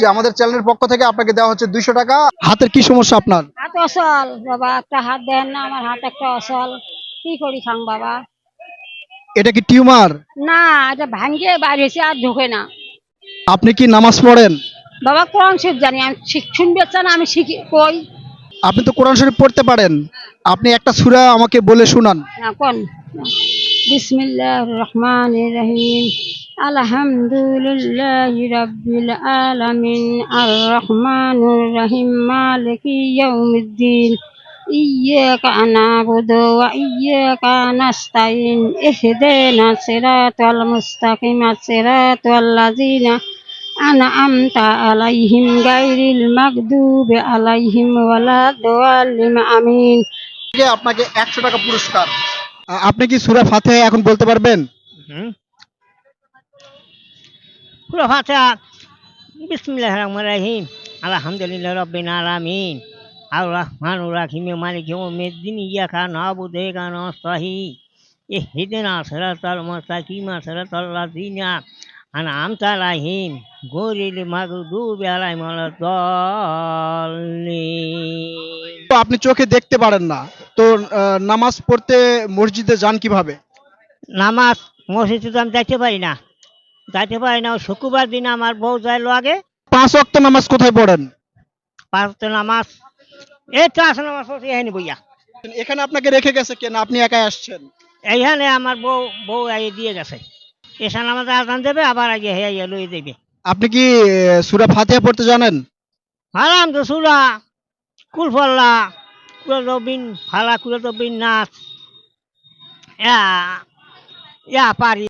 যে আমাদের চ্যানেলের পক্ষ থেকে আপনাকে দেওয়া হচ্ছে দুইশো টাকা? হাতের কি সমস্যা আপনার? হাত অসল বাবা একটা হাত দেন না আমার হাত একটা অসল। কি করি খাং বাবা? এটা কি টিউমার? না এটা ভাঙ্গে বাইরে হয়েছে আর ঢোকে না। আপনি কি নামাজ পড়েন? বাবা কোরআন শরীফ জানি আমি শুনবে চান আমি শিখি কই? আপনি তো কোরআন শরীফ পড়তে পারেন। আপনি একটা সূরা আমাকে বলে শুনান। কোন? বিসমিল্লাহ রহমান রহিম। আলহামদুলিল্লাহ রাব্বিল আলামিন আর রহমানুর রহিম মালিকি ইয়াউমিদ্দিন إياك نعبد وإياك نستعين اهدنا الصراط المستقيم صراط الذين أنعمت عليهم غير المغضوب عليهم ولا الضالين آمين যে আপনাকে একশো টাকা পুরস্কার আ- আপনি কি সূরা ফাতিহা এখন বলতে পারবেন পুরো ফাতিহা বিসমিল্লাহির রহমানির রহিম। আলহামদুলিল্লাহ রাব্বিল আলামিন। আর রহমানুর রহিম। মালিক ইয়াউমিদ্দিন। ইয়াকা নাবুদু ওয়া ইয়াকা নাস্তাঈন ইহদিনা সিরাতাল মুস্তাকিম। সিরাতাল লাযিনা আনআমতা আলাইহিম। গয়রিল মাগদুবি আলাইহিম ওয়ালাদ-দাল্লিন তো আপনি চোখে দেখতে পারেন না। তো নামাজ পড়তে মসজিদে যান কীভাবে? নামাজ মসজিদে তো আমি যাইতে পারি না। যাইতে পারি না শুক্রবার দিন আমার বউ যায় আগে। পাঁচ ওয়াক্ত নামাজ কোথায় পড়েন? পাঁচ ওয়াক্ত নামাজ এই তো আসলে নামাজ পড়ছি এখানে বইয়া। এখানে আপনাকে রেখে গেছে কেন? আপনি একাই আসছেন? এইখানে আমার বউ বউ আইয়ে দিয়ে গেছে। এসা নামাজ আজান দেবে আবার আগে হে আইয়া লই দেবে আপনি কি সূরা ফাতিহা পড়তে জানেন? হারাম তো সুরা কুলফল্লা কুলবিন ফালা কুলবিন নাচ ইয়া ইয়া পারি।